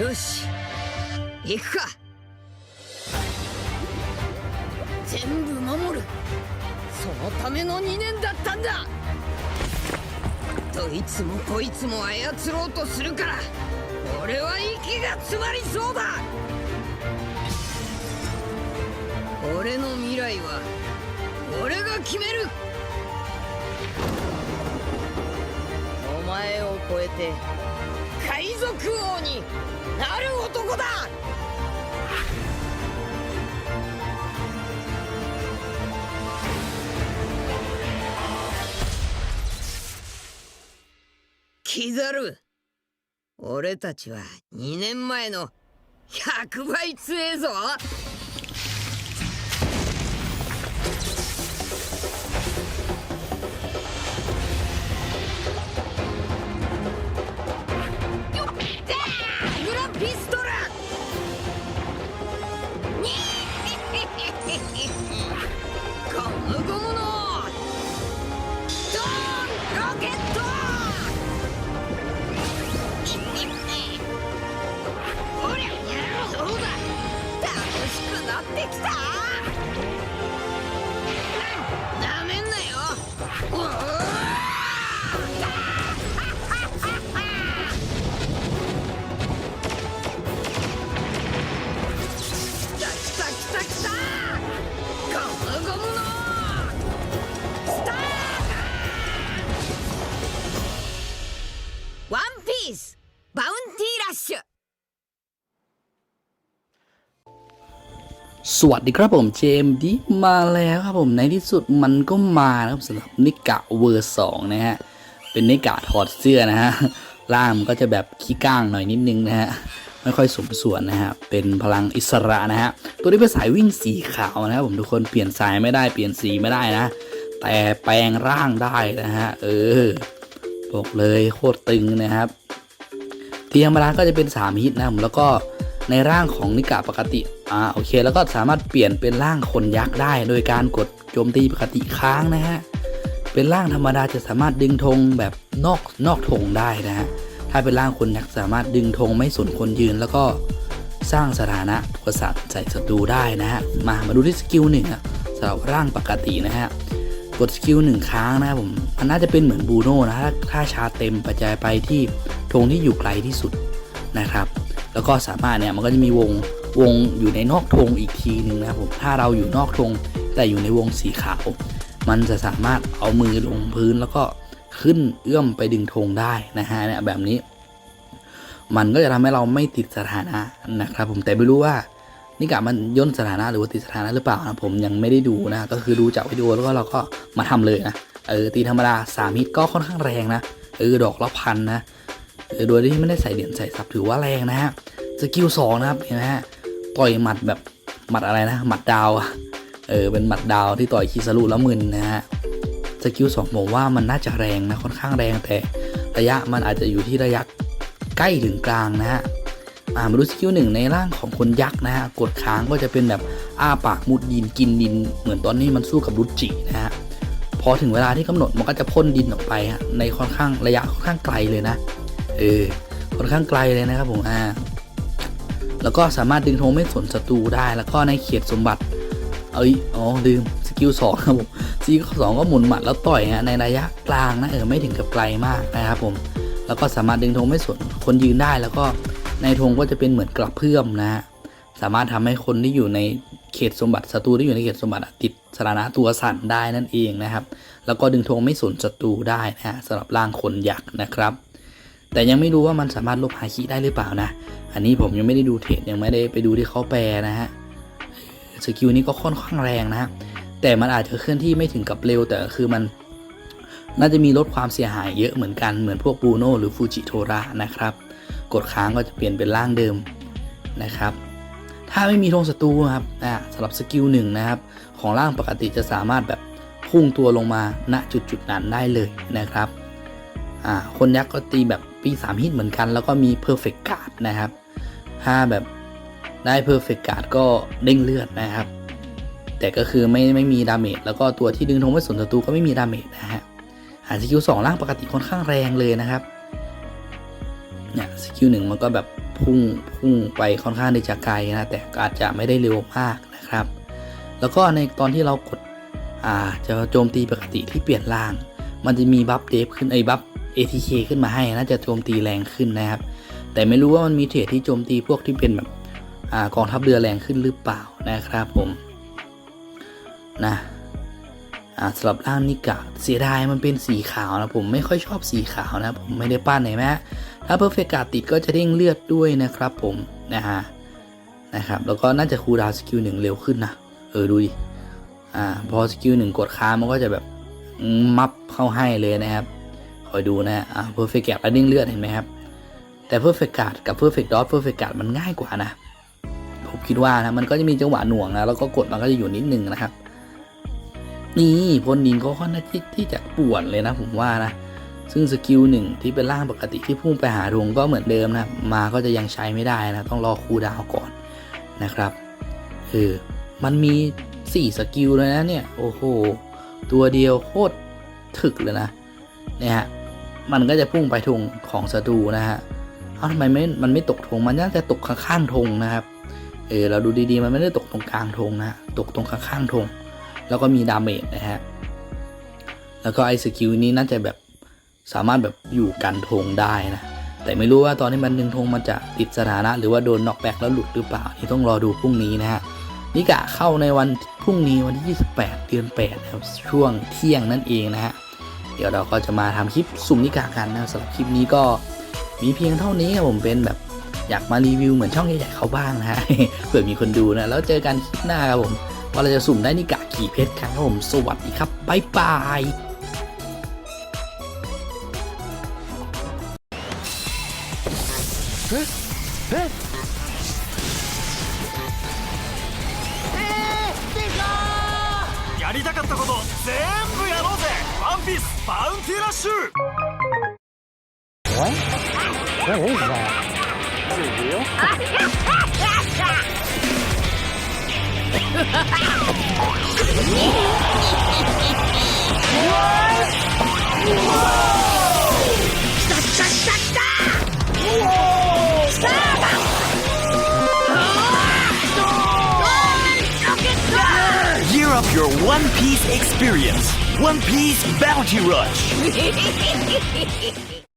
よし。行くか。全部守る。そのための2年だったんだ。どいつもこいつも操ろうとするから俺は息が詰まりそうだ。俺の未来は俺が決める。お前を超えて賊王になる男だ。キザル俺たちは2年前の100倍強えぞ。ワンピース สวัสดีครับผมเจมส์ดิมาแล้วครับผมในที่สุดมันก็มานะครับสำหรับนิกะเวอร์สองนะฮะ เป็นนิกะถอดเสื้อนะฮะร่างมันก็จะแบบขี้ก้างหน่อยนิดนึงนะฮะ ไม่ค่อยสมส่วนนะฮะ เป็นพลังอิสระนะฮะ ตัวนี้เป็นสายวิ่งสีขาวนะครับผมทุกคนเปลี่ยนสายไม่ได้เปลี่ยนสีไม่ได้นะ แต่แปลงร่างได้นะฮะ เออบอกเลยโคตรตึงนะครับ ทีธรรมดาก็จะเป็น3ฮิตนะผมแล้วก็ ในร่างของนิกะปกติอ่าโอเค แล้วก็สามารถเปลี่ยนเป็นร่างคนยักษ์ได้ โดยการกดโจมตีปกติค้างนะฮะเป็นร่างธรรมดาจะสามารถดึงธงแบบนอกนอกธงได้นะฮะถ้าเป็นร่างคนยักษ์สามารถดึงธงไม่สนคนยืนแล้วก็สร้างสถานะกษัตริย์ใส่ศัตรูได้นะฮะมามาดูที่สกิลหนึ่งสำหรับร่างปกตินะฮะกดสกิลหนึ่งครั้งนะครับผมมันน่าจะเป็นเหมือนบูโน่นะถ้าถ้าชาเต็มปัจจัยไปที่ธงที่อยู่ไกลที่สุดนะครับ แล้วก็สามารถเนี่ยมันก็จะมีวงวงอยู่ในนอกธงอีกทีหนึ่งนะครับผมถ้าเราอยู่นอกธงแต่อยู่ในวงสีขาว มันจะสามารถเอามือลงพื้นแล้วก็ขึ้นเอื้อมไปดึงธงได้นะฮะเนี่ยแบบนี้ มันก็จะทำให้เราไม่ติดสถานะนะครับ ผมแต่ไม่รู้ว่านี่กะมันย่นสถานะหรือว่าติดสถานะหรือเปล่านะผมยังไม่ได้ดูนะก็คือดูจากวิดีโอแล้วก็เราก็มาทำเลยนะเออตีธรรมดาสามฮิตก็ค่อนข้างแรงนะเออดอกละพันนะ โดยที่ไม่ได้ใส่เหรียญใส่ซับถือว่าแรงนะฮะสกิลสองนะครับเห็นไหมฮะต่อยหมัดแบบหมัดอะไรนะหมัดดาวเออเป็นหมัดดาวที่ต่อยคิสรุแล้วมึนนะฮะสกิลสองผมว่ามันน่าจะแรงนะค่อนข้างแรงแต่ระยะมันอาจจะอยู่ที่ระยะใกล้ถึงกลางนะฮะอ่ามาดูสกิลหนึ่งในร่างของคนยักษ์นะฮะกดค้างก็จะเป็นแบบอ้าปากมุดดินกินดิน เหมือนตอนนี้มันสู้กับรุจินะฮะพอถึงเวลาที่กำหนดมันก็จะพ่นดินออกไปฮะในค่อนข้างระยะค่อนข้างไกลเลยนะ เออค่อนข้างไกลเลยนะครับผมอ่าแล้วก็สามารถดึงโทไม่สนศัตรูได้ แล้วก็ในเขตสมบัติ เอ้ยอ๋อลืมสกิลสองครับผมสกิลสองก็หมุนหมัดแล้วต่อยฮะในระยะกลางนะเออไม่ถึงกับไกลมากนะครับผม แล้วก็สามารถดึงธงไม่สนคนยืนได้ แล้วก็ในธงก็จะเป็นเหมือนกระเพื่อมนะฮะสามารถทำให้คนที่อยู่ในเขตสมบัติศัตรูที่อยู่ในเขตสมบัติติดสถานะตัวสั่นได้นั่นเองนะครับ แล้วก็ดึงธงไม่สนศัตรูได้นะฮะสำหรับร่างคนยักษ์นะครับ แต่ยังไม่รู้ว่ามันสามารถลบฮาคิได้หรือเปล่านะ อันนี้ผมยังไม่ได้ดูเทรดยังไม่ได้ไปดูที่เขาแปลนะฮะสกิลนี้ก็ค่อนข้างแรงนะฮะแต่มันอาจจะเคลื่อนที่ไม่ถึงกับเร็วแต่คือมันน่าจะมีลดความเสียหายเยอะเหมือนกันเหมือนพวกบูโน่หรือฟูจิโทระนะครับ กดค้างก็จะเปลี่ยนเป็นร่างเดิมนะครับ ถ้าไม่มีธงศัตรูครับอ่าสำหรับสกิลหนึ่งนะครับ ของร่างปกติจะสามารถแบบพุ่งตัวลงมาณจุดจุดๆนั้นได้เลยนะครับอ่าคนยักษ์ก็ตีแบบ ปีสามฮิตเหมือนกัน แล้วก็มี perfect guard นะครับ ถ้าแบบได้ perfect guard ก็เด้งเลือดนะครับ แต่ก็คือไม่ไม่มีดาเมจแล้วก็ตัวที่ดึงธงไม่สนศัตรูก็ไม่มีดาเมจนะฮะหาสกิลสองร่างปกติค่อนข้างแรงเลยนะครับเนี่ยสกิลหนึ่งมันก็แบบพุ่งพุ่งไปค่อนข้างที่จะไกลนะแต่อาจจะไม่ได้เร็วมากนะครับ แล้วก็ในตอนที่เรากดอ่าจะโจมตีปกติที่เปลี่ยนร่าง มันจะมีบัฟเดฟขึ้นไอ้บัฟ ATK ขึ้นมาให้น่าจะโจมตีแรงขึ้นนะครับ แต่ไม่รู้ว่ามันมีเทรดที่โจมตีพวกที่เป็นแบบอกองทัพเรือแรงขึ้นหรือเปล่านะครับผมนะสำหรับร่างนิกะเสียดายมันเป็นสีขาวนะผมไม่ค่อยชอบสีขาวนะผมไม่ได้ปั้นไหนแม้ถ้าเพอร์เฟกต์ติดก็จะเด้งเลือดด้วยนะครับผมนะฮะนะครับแล้วก็น่าจะคูลดาวสกิลหนึ่งเร็วขึ้นนะเออดูดิอ่าพอสกิลหนึ่งกดค้างมันก็จะแบบมับเข้าให้เลยนะครับ คอยดูนะอ่าเพอร์เฟกต์แล้วเด้งเลือดเห็นไหมครับ แต่ Perfect Guard กับ Perfect Dot Perfect Guard มันง่ายกว่านะ ผมคิดว่านะ มันก็จะมีจังหวะหน่วงนะ แล้วก็กดมันก็จะอยู่นิดนึงนะครับ นี่พลนินก็ค่อนข้างที่ที่จะป่วนเลยนะ ผมว่านะ ซึ่งสกิลหนึ่งที่เป็นร่างปกติที่พุ่งไปหาดวงก็เหมือนเดิมนะ มาก็จะยังใช้ไม่ได้นะ ต้องรอคูดาวก่อนนะครับเออมันมี4สกิลเลยนะเนี่ย โอ้โห ตัวเดียวโคตรถึกเลยนะ เนี่ยฮะ มันก็จะพุ่งไปธงของศัตรูนะฮะเอ้าทำไมไม่มันไม่ตกธงมันน่าจะตกข้างๆธงนะครับเออเราดูดีๆมันไม่ได้ตกตรงกลางธงนะตกตรงข้างๆธงแล้วก็มีดาเมจนะฮะแล้วก็ไอ้สกิลนี้น่าจะแบบสามารถแบบอยู่กันธงได้นะแต่ไม่รู้ว่าตอนที่มันดึงธงมันจะติดสถานะ หรือว่าโดนน็อกแบ็กแล้วหลุดหรือเปล่านี่ต้องรอดูพรุ่งนี้นะฮะนิกะเข้าในวันพรุ่งนี้วันที่ 28 เดือน8นะครับช่วงเที่ยงนั่นเองนะฮะ ดี๋ยวเราก็จะมาทำคลิปสุ่มนิกากันนะครับสำหรับคลิปนี้ก็ มีเพียงเท่านี้ครับผมเป็นแบบอยากมารีวิวเหมือนช่องใหญ่ๆเขาบ้างนะฮ ะ เผื่อมีคนดูนะ แล้วเจอกันคลิปหน้าครับผมว่าเราจะสุ่มได้นิกะกี่เพชรกันครับผม สวัสดีครับ บ๊ายบาย やりたかったこと全部 ビスバウンティラッシュ What? What is that? Is it real? One Piece experience. One Piece Bounty Rush.